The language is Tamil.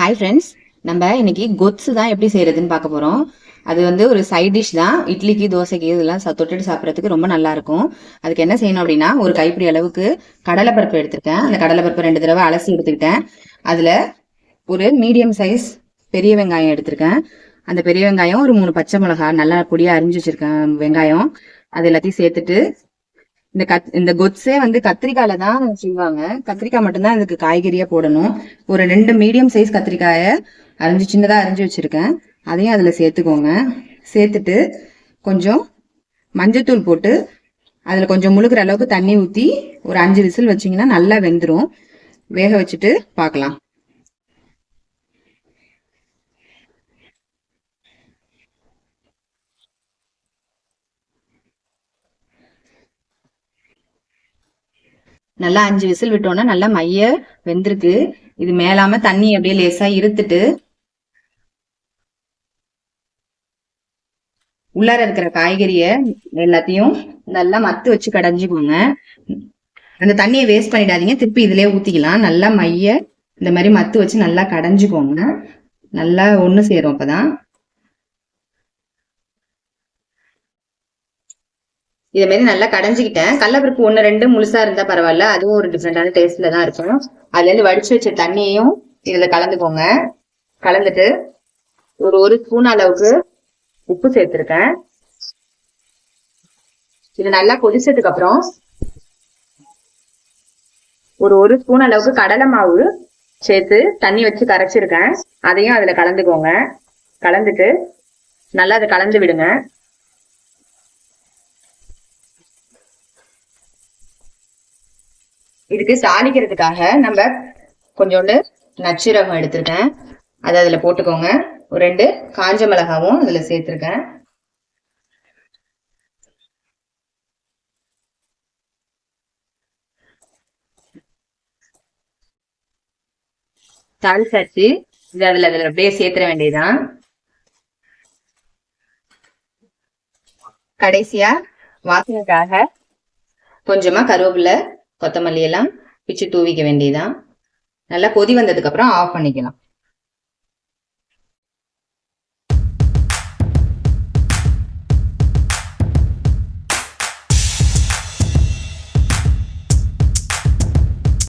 ஹாய் ஃப்ரெண்ட்ஸ் நம்ம இன்னைக்கு கொத்ஸு தான் எப்படி செய்யறதுன்னு பார்க்க போறோம். அது வந்து ஒரு சைட் டிஷ் தான். இட்லிக்கு தோசைக்கு இதெல்லாம் தொட்டுட்டு சாப்பிட்றதுக்கு ரொம்ப நல்லா இருக்கும். அதுக்கு என்ன செய்யணும் அப்படின்னா ஒரு கைப்பிடி அளவுக்கு கடலைப்பருப்பு எடுத்திருக்கேன். அந்த கடலைப்பருப்பு ரெண்டு தடவை அலசி எடுத்துக்கிட்டேன். அதுல ஒரு மீடியம் சைஸ் பெரிய வெங்காயம் எடுத்திருக்கேன். அந்த பெரிய வெங்காயம் ஒரு மூணு பச்சை மிளகாய் நல்லா பொடியா அரிஞ்சு வச்சிருக்கேன் வெங்காயம் அது எல்லாத்தையும் சேர்த்துட்டு இந்த கத் இந்த கொத்ஸே வந்து கத்திரிக்காயில தான் செய்வாங்க. கத்திரிக்காய் மட்டும்தான் இதுக்கு காய்கறியா போடணும். ஒரு ரெண்டு மீடியம் சைஸ் கத்திரிக்காயை அரிஞ்சு சின்னதா அரிஞ்சு வச்சிருக்கேன். அதையும் அதுல சேர்த்துக்கோங்க. சேர்த்துட்டு கொஞ்சம் மஞ்சத்தூள் போட்டு அதுல கொஞ்சம் முழுகிற அளவுக்கு தண்ணி ஊத்தி ஒரு அஞ்சு விசில் வச்சீங்கன்னா நல்லா வெந்துடும் வேக வச்சுட்டு பார்க்கலாம். நல்லா அஞ்சு விசில் விட்டோம்னா நல்லா மைய வெந்திருக்கு. இது மேலாம தண்ணி அப்படியே லேசா இருத்துட்டு உள்ளார இருக்கிற காய்கறிய எல்லாத்தையும் நல்லா மத்து வச்சு கடைஞ்சிக்கோங்க. அந்த தண்ணியை வேஸ்ட் பண்ணிடாதீங்க. திருப்பி இதுலயே ஊத்திக்கலாம். நல்லா மைய இந்த மாதிரி மத்து வச்சு நல்லா கடைஞ்சிக்கோங்க. நல்லா ஒண்ணு சேரும் அப்பதான். இதே மாதிரி நல்லா கடைஞ்சிக்கிட்டேன். கடலப்பருப்பு ஒன்று ரெண்டு முழுசா இருந்தா பரவாயில்ல. அதுவும் ஒரு டிஃப்ரெண்டான டேஸ்ட்ல தான் இருக்கும். அதுல இருந்து வடிச்சு வச்ச தண்ணியையும் இதுல கலந்துக்கோங்க. கலந்துட்டு ஒரு ஒரு ஸ்பூன் அளவுக்கு உப்பு சேர்த்துருக்கேன். இது நல்லா கொதிச்சதுக்கு அப்புறம் ஒரு ஒரு ஸ்பூன் அளவுக்கு கடலை மாவு சேர்த்து தண்ணி வச்சு கரைச்சிருக்கேன். அதையும் அதுல கலந்துக்கோங்க. கலந்துட்டு நல்லா அதை கலந்து விடுங்க. இதுக்கு தாளிக்கிறதுக்காக நம்ம கொஞ்சோண்டு நச்சுரகம் எடுத்திருக்கேன் அதை அதில் போட்டுக்கோங்க. ஒரு ரெண்டு காஞ்ச மிளகாவும் அதில் சேர்த்துருக்கேன். தாளிச்சாச்சு. இது அதில் அதில் அப்படியே சேர்த்துற வேண்டியதுதான். கடைசியா வாசனைக்காக கொஞ்சமா கருவேப்பிலை கொத்தமல்லி எல்லாம் பிச்சு தூவிக்க வேண்டியதுதான். நல்லா கொதி வந்ததுக்கப்புறம் ஆஃப் பண்ணிக்கலாம்.